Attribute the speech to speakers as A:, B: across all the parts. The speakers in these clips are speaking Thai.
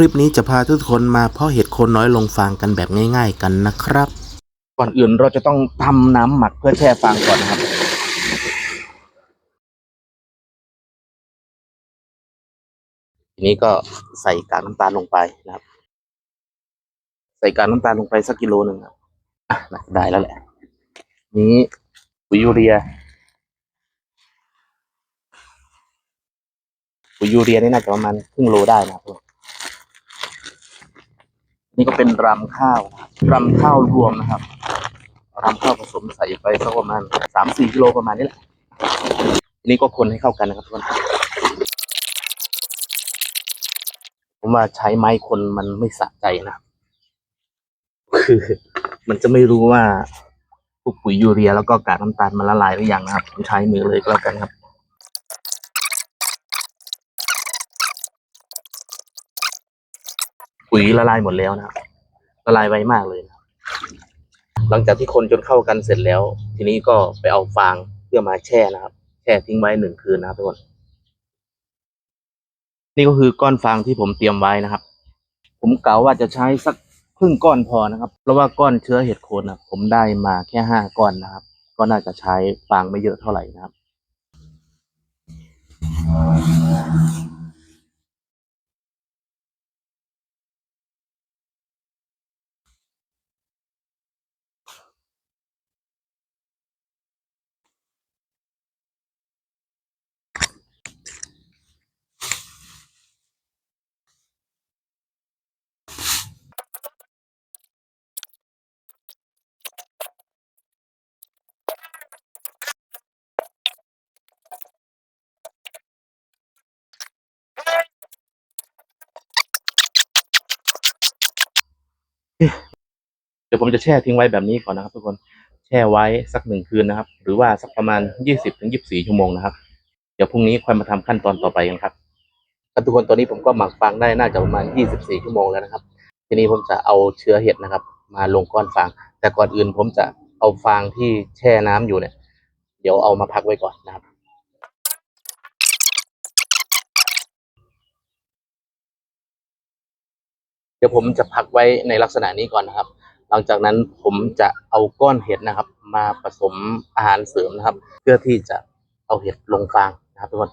A: ลิปนี้จะพาทุกคนมาเพาะเห็ดโคนน้อยลงฟางกันแบบง่าย ๆ กันนะครับ
B: ก่อนอื่นเราจะต้องทำน้ำหมักเพื่อแช่ฟางก่อนนะครับทีนี้ก็ใส่กากน้ำตาลลงไปนะครับ ใส่กากน้ำตาลลงไปสักกิโลหนึ่งครับได้แล้วแหละ นี้ปุ๋ยยูเรียปุ๋ยยูเรียนี่น่าจะประมาณครึ่งโลได้นะครับ นี่ก็เป็นรำข้าวรำข้าวรวมนะครับรำข้าวผสมใส่ไปสักประมาณสามสี่กิโลประมาณนี้แหละนี้ก็คนให้เข้ากันนะครับทุกคนผมว่าใช้ไม้คนมันไม่สะใจนะคือมันจะไม่รู้ว่าพวกปุ๋ยยูเรียแล้วก็กากน้ำตาลมันละลายหรือยังนะครับผมใช้มือเลยก็แล้วกันครับ ปุ๋ยละลายหมดแล้วนะครับละลายไวมากเลยนะหลังจากที่คนจนเข้ากันเสร็จแล้ว ทีนี้ก็ไปเอาฟางเพื่อมาแช่นะครับ แช่ทิ้งไว้หนึ่งคืนนะครับทุกคน นี่ก็คือก้อนฟางที่ผมเตรียมไว้นะครับ ผมกล่าวว่าจะใช้สักครึ่งก้อนพอนะครับ เพราะว่าก้อนเชื้อเห็ดโคนนะผมได้มาแค่ห้าก้อนนะครับ ก็น่าจะใช้ฟางไม่เยอะเท่าไหร่นะครับ ยวผมจะแช่ทิ้งไว้แบบนี้ก่อนนะครับ ทุกคนแช่ไว้สักหนึ่งคืนนะครับ หรือว่าสักประมาณยี่สิบถึงยี่สิบสี่ชั่วโมงนะครับ เดี๋ยวพรุ่งนี้ค่อยมาทำขั้นตอนต่อไปกันครับครับทุกคนตอนนี้ผมก็หมักฟางได้น่าจะประมาณยี่สิบสี่ชั่วโมงแล้วนะครับ ทีนี้ผมจะเอาเชื้อเห็ดนะครับ มาลงก้อนฟาง แต่ก่อนอื่นผมจะเอาฟางที่แช่น้ำอยู่เนี่ย เดี๋ยวเอามาพักไว้ก่อนนะครับเดี๋ยวผมจะพักไว้ในลักษณะนี้ก่อนนะครับ หลังจากนั้นผมจะเอาก้อนเห็ดนะครับ มาผสมอาหารเสริมนะครับ เพื่อที่จะเอาเห็ดลงฟางนะครับทุกคน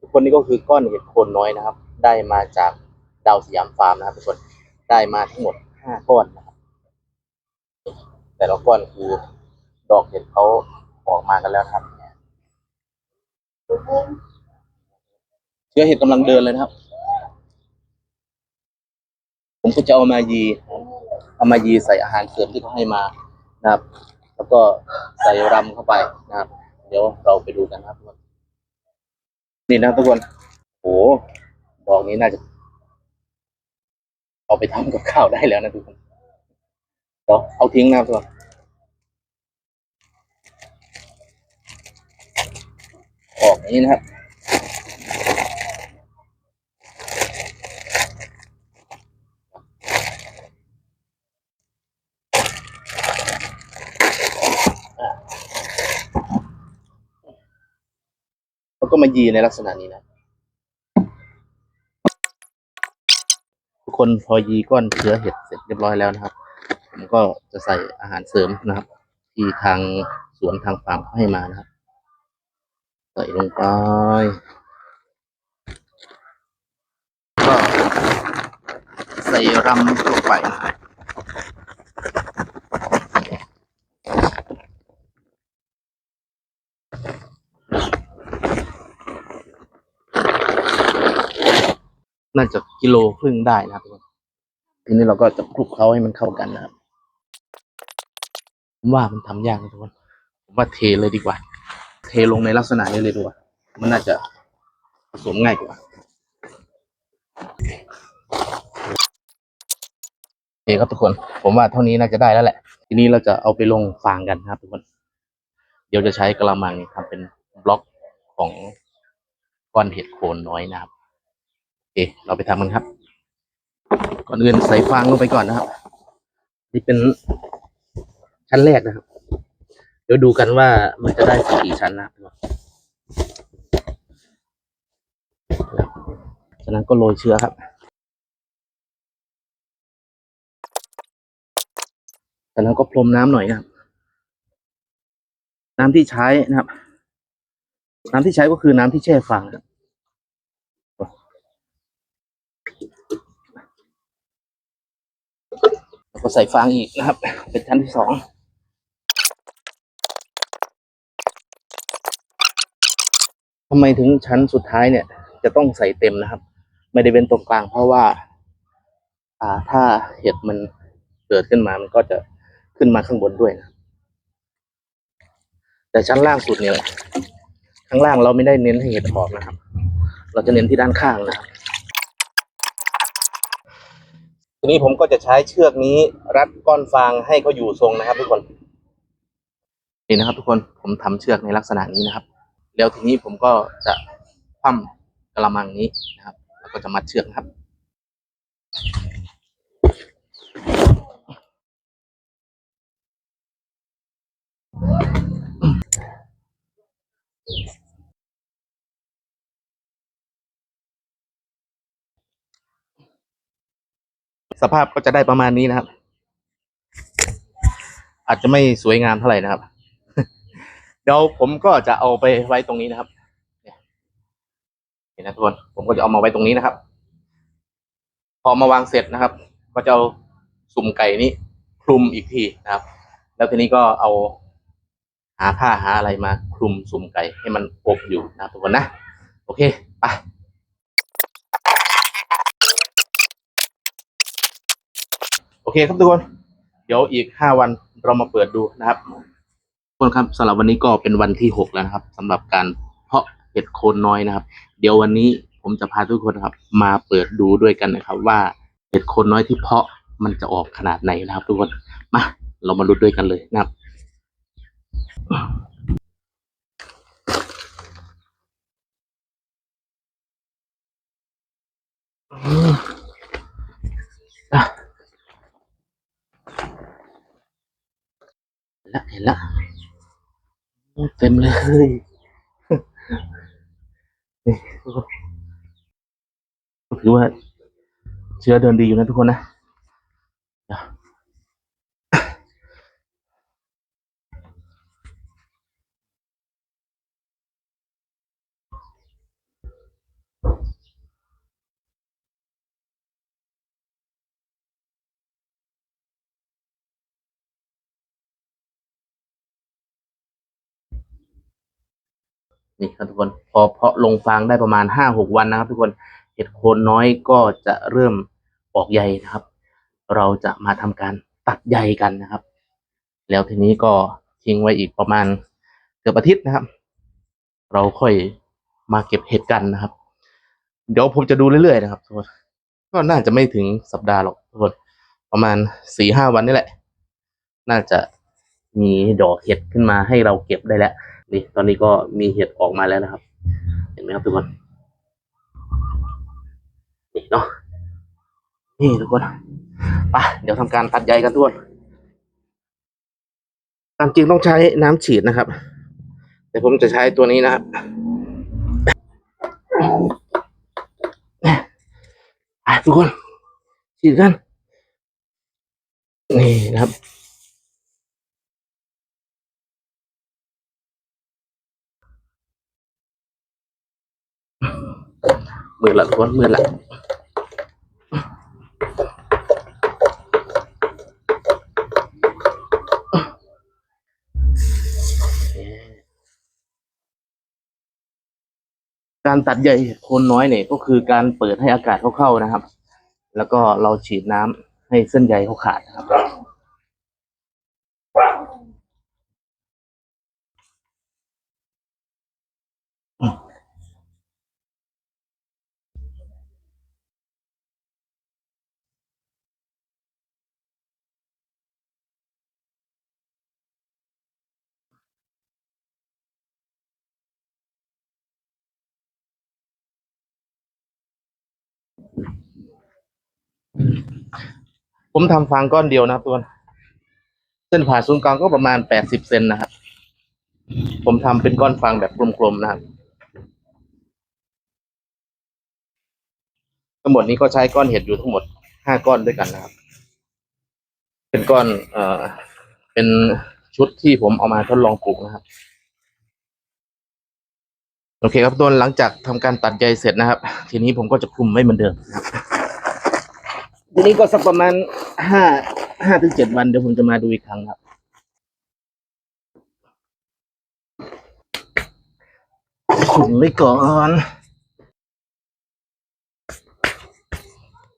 B: ทุกคนนี่ก็คือก้อนเห็ดโคนน้อยนะครับ ได้มาจากดาวสยามฟาร์มนะครับทุกคนได้มาทั้งหมดห้าก้อนนะครับ แต่ละก้อนคือดอกเห็ดเขาออกมากันแล้วครับเชื้อเห็ดกำลังเดินเลยนะครับ ผมก็จะเอามายี เอามายีใส่อาหารเสริมที่เขาให้มานะครับ แล้วก็ใส่รำเข้าไปนะครับ เดี๋ยวเราไปดูกันนะครับทุกคนนี่นะทุกคนโอ้ดอกนี้น่าจะ เอาไปทำกับข้าวได้แล้วนะทุกคนเดี๋ยวเอาทิ้งนะครับทุกคนออกนี้นะครับ ก็มายีในลักษณะนี้นะ ทุกคนพอยีก้อนเชื้อเห็ดเสร็จเรียบร้อยแล้วนะครับ ผมก็จะใส่อาหารเสริมนะครับ ที่ทางสวนทางฟาร์มเขาให้มานะครับ ใส่ลงไปก็ใส่รำลงไปนะครับ น่าจะกิโลครึ่งได้นะครับทุกคนทีนี้เราก็จะคลุกเคล้าให้มันเข้ากันนะครับผมว่ามันทำยากนะทุกคนผมว่าเทเลยดีกว่า เทลงในลักษณะนี้เลยดีกว่า มันน่าจะผสมง่ายกว่าโอเคครับทุกคน ผมว่าเท่านี้น่าจะได้แล้วแหละ ทีนี้เราจะเอาไปลงฟางกันนะครับทุกคน เดี๋ยวจะใช้กระมังนี่ทำเป็นบล็อกของก้อนเห็ดโคนน้อยนะครับ เค เราไปทำกันครับ ก่อนอื่นใส่ฟางลงไปก่อนนะครับ นี่เป็นชั้นแรกนะครับ เดี๋ยวดูกันว่ามันจะได้กี่ชั้นนะฉะนั้นก็โรยเชื้อครับฉะนั้นก็พรมน้ำหน่อยครับ น้ำที่ใช้นะครับ น้ำที่ใช้ก็คือน้ำที่แช่ฟางครับ แล้วก็ใส่ฟางอีกนะครับ เป็นชั้นที่สองทำไมถึงชั้นสุดท้ายเนี่ย จะต้องใส่เต็มนะครับ ไม่ได้เป็นตรงกลางเพราะว่า อ่าถ้าเห็ดมันเกิดขึ้นมามันก็จะขึ้นมาข้างบนด้วยนะแต่ชั้นล่างสุดเนี่ยข้างล่างเราไม่ได้เน้นให้เห็ดออกนะครับ เราจะเน้นที่ด้านข้างนะครับ ที นี้ผมก็จะใช้เชือกนี้รัดก้อนฟางให้เขาอยู่ทรงนะครับ ทุกคน นี่นะครับ ทุกคนผมทำเชือกในลักษณะนี้นะครับ แล้วทีนี้ผมก็จะคว่ำกระมังนี้นะครับ แล้วก็จะมัดเชือกครับ สภาพก็จะได้ประมาณนี้นะครับ อาจจะไม่สวยงามเท่าไหร่นะครับ เดี๋ยวผมก็จะเอาไปไว้ตรงนี้นะครับเห็นนะทุกคนผมก็จะเอามาไว้ตรงนี้นะครับ พอมาวางเสร็จนะครับ ก็จะเอาสุ่มไก่นี้คลุมอีกทีนะครับ แล้วทีนี้ก็เอาหาผ้าหาอะไรมาคลุมสุ่มไก่ให้มันอบอยู่นะทุกคนนะ โอเคไป โอ เคครับทุกคน เดี๋ยวอีกห้าวันเรามาเปิดดูนะครับทุกคนครับสำหรับวันนี้ก็เป็นวันที่หกแล้วนะครับสำหรับการเพาะเห็ดโคนน้อยนะครับ เดี๋ยววันนี้ผมจะพาทุกคนนะครับ มาเปิดดูด้วยกันนะครับว่าเห็ดโคนน้อยที่เพาะมันจะออกขนาดไหนนะครับ ทุกคนมาเรามาลุ้นด้วยกันเลยนะครับอะเห็น ละเห็นละเต็มเลยถือว่าเชื้อเดินดีอยู่นะทุกคนนะเดี๋ยว นี่ครับทุกคนพอเพาะลงฟางได้ประมาณห้าหกวันนะครับ ทุกคนเห็ดโคนน้อยก็จะเริ่มออกใยนะครับ เราจะมาทำการตัดใยกันนะครับ แล้วทีนี้ก็ทิ้งไว้อีกประมาณเกือบอาทิตย์นะครับ เราค่อยมาเก็บเห็ดกันนะครับ เดี๋ยวผมจะดูเรื่อยๆนะครับทุกคนก็น่าจะไม่ถึงสัปดาห์หรอกทุกคนประมาณสี่ห้าวันนี่แหละ น่าจะมีดอกเห็ดขึ้นมาให้เราเก็บได้แล้ว นี่ตอนนี้ก็มีเห็ดออกมาแล้วนะครับ เห็นไหมครับทุกคนนี่เนาะนี่ทุกคนไปเดี๋ยวทำการตัดใยกันทุกคนตามจริงต้องใช้น้ำฉีดนะครับ แต่ผมจะใช้ตัวนี้นะครับทุกคนฉีดกันนี่นะครับ มือละทุกคนมือละการตัดใยโคนน้อยเนี่ยก็คือการเปิดให้อากาศเข้าเข้านะครับ แล้วก็เราฉีดน้ำให้เส้นใยเขาขาดนะครับ ผมทำฟางก้อนเดียวนะครับทุกคนเส้นผ่าศูนย์กลางก็ประมาณแปดสิบเซนนะครับ ผมทำเป็นก้อนฟางแบบกลมๆนะครับ ทั้งหมดนี้ก็ใช้ก้อนเห็ดอยู่ทั้งหมดห้าก้อนด้วยกันนะครับ เป็นก้อนเอ่อเป็นชุดที่ผมเอามาทดลองปลูกนะครับโอเคครับทุกคนหลังจากทำการตัดใยเสร็จนะครับ ทีนี้ผมก็จะคลุมไว้เหมือนเดิมนะครับ ทีนี้ก็สักประมาณห้าห้าถึงเจ็ดวันเดี๋ยวผมจะมาดูอีกครั้งครับคลุมไว้ก่อน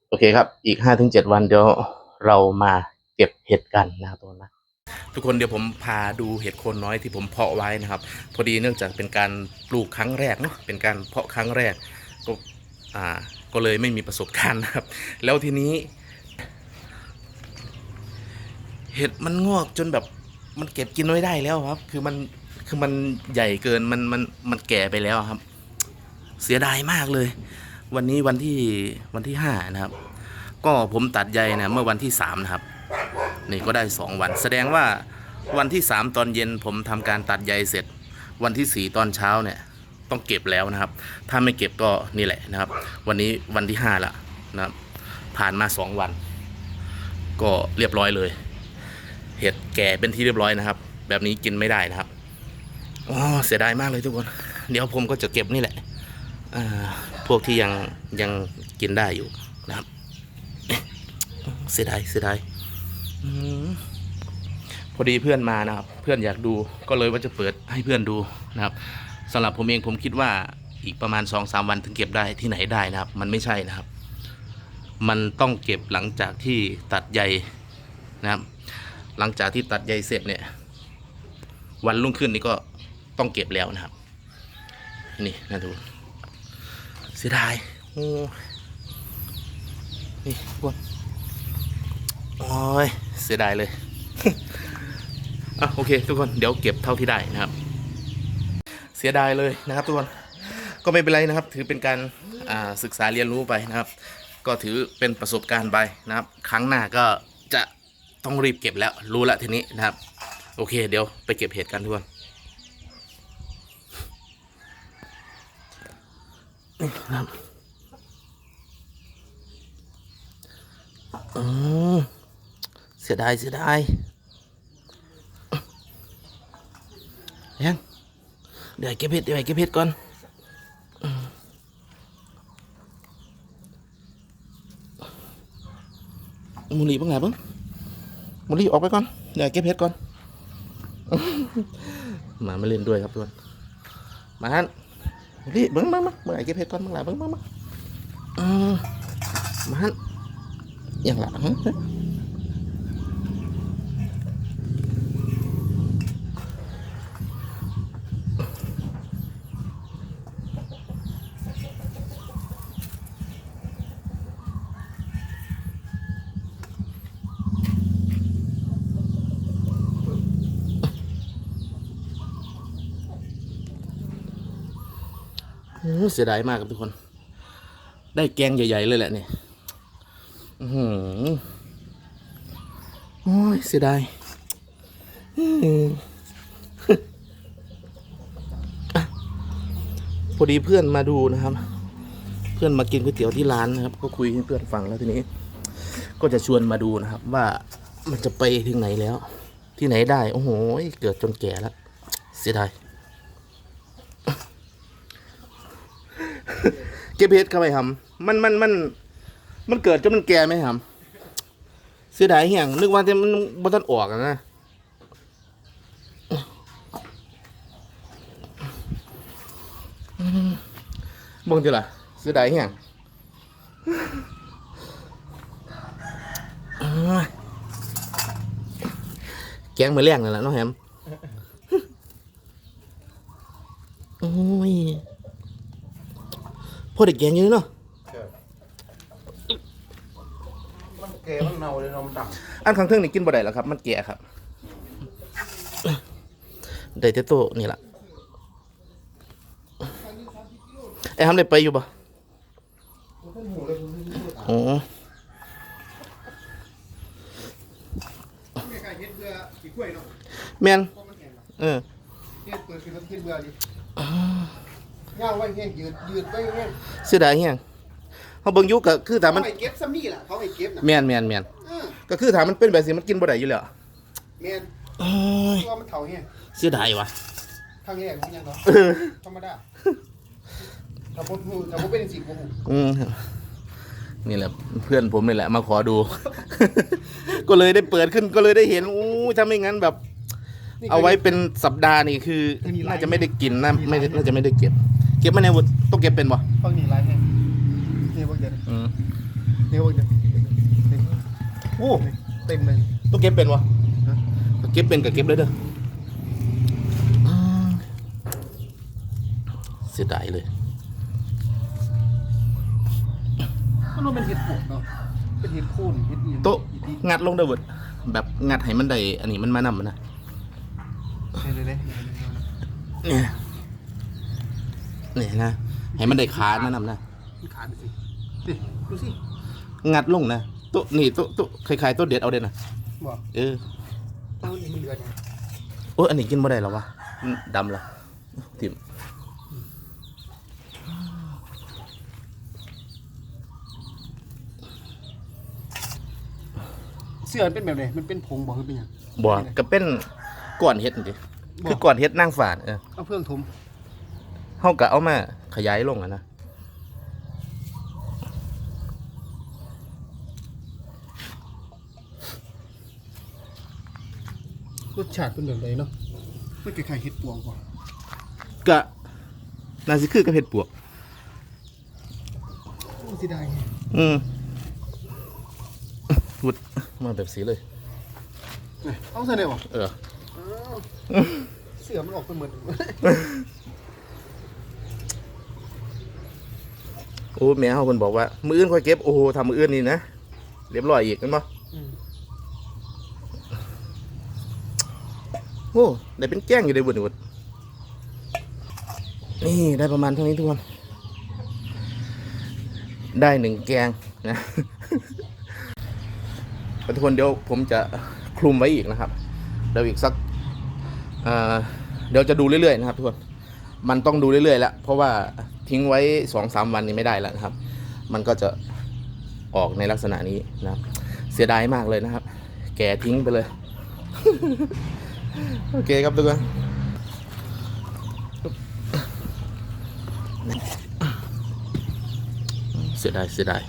B: โอเคครับ อีกห้าถึงเจ็ดวันเดี๋ยวเรามาเก็บเห็ดกันนะครับทุกคนนะทุกคนเดี๋ยวผมพาดูเห็ดโคนน้อยที่ผมเพาะไว้นะครับ พอดีเนื่องจากเป็นการปลูกครั้งแรกเนาะเป็นการเพาะครั้งแรกก็อ่า ก็เลยไม่มีประสบการณ์นะครับ แล้วทีนี้ เห็ดมันงอกจนแบบมันเก็บกินไม่ได้แล้วครับ คือมันคือมันใหญ่เกินมันมันมันแก่ไปแล้วครับ เสียดายมากเลย วันนี้วันที่วันที่ห้านะครับ ก็ผมตัดใยนะเมื่อวันที่สามนะครับ นี่ก็ได้สองวัน แสดงว่าวันที่สามตอนเย็นผมทำการตัดใยเสร็จ วันที่สี่ตอนเช้าเนี่ย ต้องเก็บแล้วนะครับ ถ้าไม่เก็บก็นี่แหละนะครับ วันนี้วันที่ห้าละนะครับ ผ่านมาสองวัน ก็เรียบร้อยเลย เห็ดแก่เป็นที่เรียบร้อยนะครับ แบบนี้กินไม่ได้นะครับอ๋อเสียดายมากเลยทุกคน เดี๋ยวผมก็จะเก็บนี่แหละพวกที่ยังยังกินได้อยู่นะครับ เสียดายเสียดายพอดีเพื่อนมานะครับ เพื่อนอยากดูก็เลยว่าจะเปิดให้เพื่อนดูนะครับ สำหรับผมเองผมคิดว่าอีกประมาณสองสามวันถึงเก็บได้ที่ไหนได้นะครับ มันไม่ใช่นะครับ มันต้องเก็บหลังจากที่ตัดใยนะครับ หลังจากที่ตัดใยเสร็จเนี่ย วันรุ่งขึ้นนี่ก็ต้องเก็บแล้วนะครับ นี่นะทุกคนเสียดายโอ้นี่ทุกคนโอ้ยเสียดายเลยอะโอเค ทุกคนเดี๋ยวเก็บเท่าที่ได้นะครับ เสียดายเลยนะครับทุกคนก็ไม่เป็นไรนะครับ ถือเป็นการศึกษาเรียนรู้ไปนะครับ ก็ถือเป็นประสบการณ์ไปนะครับ ครั้งหน้าก็จะต้องรีบเก็บแล้วรู้ละทีนี้นะครับ โอเค เดี๋ยวไปเก็บเห็ดกันทุกคนนี่นะครับอืมเสียดายเสียดายยัง เดี๋ยวเก็บเห็ดเดี๋ยวเก็บเห็ดก่อนมมุลีบ้างไงบ้างมุลีออกไปก่อนเดี๋ยวเก็บเห็ดก่อนหมาไมาเล่นด้วยครับทุกคนมาฮันนี่เบิ้งเบิ้งเบิ้งเบิ้งไอ้เก็บเห็ดก่อนเบิ้งหลายเบิ้งเบิ้งเบิ้งมาฮันอย่างหละ เสียดายมากครับทุกคน ได้แกงใหญ่ ๆ เลยแหละเนี่ยอือโอ้ยเสียดายอพอดีเพื่อนมาดูนะครับ เพื่อนมากินก๋วยเตี๋ยวที่ร้านนะครับ ก็คุยให้เพื่อนฟังแล้วทีนี้ ก็จะชวนมาดูนะครับ ว่ามันจะไปถึงไหนแล้ว ที่ไหนได้ โอ้โห เกิดจนแก่แล้ว เสียดาย เก็บเห็ดเข้าไปทำมันมันมัน มันเกิดจนมันแก่ไหมทำเสียดายเหี้ยงนึกว่าจะมันบ่ทันออกนะบ่งจิล่ะเสียดายเหี้ยงแกงมือแรงนั่นแหละน้องแฮมโอ้ย พอเด็กแกงอยู่เนาะ
C: มันแก่มันเน่าเลยเนาะมันด
B: อันข้างเทิงนี่กินบ่ได้แล้วครับ มันแก่ครับ ได้แต่โตวนี่แหละไอ้ทำได้ไปอยู่ปะโอ้ำ
C: ไม่กล้าเฮ็ดเบื่อขี้กล้วยเนาะ
B: แม่น
C: เพราะมันแห้งเนาะ
B: เออ
C: เย่างไว้แห้งยืดยืดไว้แห้ง
B: เสียดายเฮียงเขาเบิ่งอยู่ก็คือถาม
C: เขา
B: มัน
C: ให้เก็บซ้ำนี่ล่ะเขาให้เก็บน่ะ
B: แม่นแม่นแม่น
C: เออ
B: ก็คือถามมันเป็นแบบสิมันกินบ่ได้อยู่แล้ว
C: แม่น
B: โอ้ย
C: ตัวมันเถาเงี้ย
B: เสียดายวะ
C: ข้างแรกมันยังเนาะ
B: เออ
C: ธรรมดาถ้าผมถ้าผมเป็นสิบผม
B: อืมนี่แหละเพื่อนผมนี่แหละมาขอดู ก็เลยได้เปิดขึ้นก็เลยได้เห็นอู้ถ้าไม่งั้นแบบเอาไว้เป็นสัปดาห์นี่คือ น่าจะไม่ได้กินนะไม่ได้น่าจะไม่ได้เก็บ เก็บไม่ในวุฒต้องเก็บเป็นบ่
C: ฟังนี่ไรแห้งนี่พวกเดียว
B: อืม
C: นี่พวกเดียวโอ้เต็มเลย
B: ต้องเก็บเป็นบ่
C: ฮะ
B: เก็บเป็นกับเก็บเลยเด้ออืมเสียดายเลย
C: มันเป็นเห็ดปวกเนาะเป็นเห็ดโคนเห็ดอี
B: โต๊ะงัดลงเด้อเวิร์ดแบบงัดให้มันได้อันนี้มันมานำมันนะ
C: เลยเลย
B: เนี่ยเนี่ยนะให้มันได้ขามานำนะ
C: มันขาดสิดิดูสิ
B: งัดลงนะโต๊ะนี่โต๊ะโต๊ะคล้ายๆโต๊ะเด็ดเอาเด่นนะ
C: บอก
B: เออ
C: ตัวนี้มันเดือดไง
B: โอ้ยอันนี้กินบ่ได้แล้ววะมันดำละทิม
C: เสื้อมันเป็นแบบไหนมันเป็นผงบอกคือเป็นหยัง
B: บ่ก็เป็นก้อนเห็ดนี่คือก้อนเห็ดนางฝาดเออ
C: เอาเพื่องทม
B: เฮาก็เอามาขยายลงอะนะ
C: รสชาติเป็นแบบไหนเนาะมันคล้ายๆเห็ดปวงกว่า
B: ก็น่าสิคือกับเห็ดปวก
C: โอ้สิได้ไง
B: อืมพูดมาแบบสีเลย
C: เอาใส่ได้บ่
B: เออ
C: เสื้อมันออกเป็นเหมือน
B: โอ้แม่เฮาเพิ่นบอกว่า มื้ออื่นค่อยเก็บโอ้โหทำมื้ออื่นนี่นะเรียบร้อยอีกแม่นบ่
C: อืม
B: โอ้ได้เป็นแก้งอยู่ในบุญบุญนี่ได้ประมาณเท่านี้ทุกคนได้หนึ่งแกงนะทุกคนเดี๋ยวผมจะคลุมไว้อีกนะครับเดี๋ยวอีกสักเอ่อเดี๋ยวจะดูเรื่อยๆนะครับทุกคน มันต้องดูเรื่อยๆแล้วเพราะว่า ทิ้งไว้สองสามวันนี้ไม่ได้แล้วนะครับ มันก็จะออกในลักษณะนี้นะครับ เสียดายมากเลยนะครับ แก่ทิ้งไปเลย โอเคครับทุกคนเสียดายเสียดาย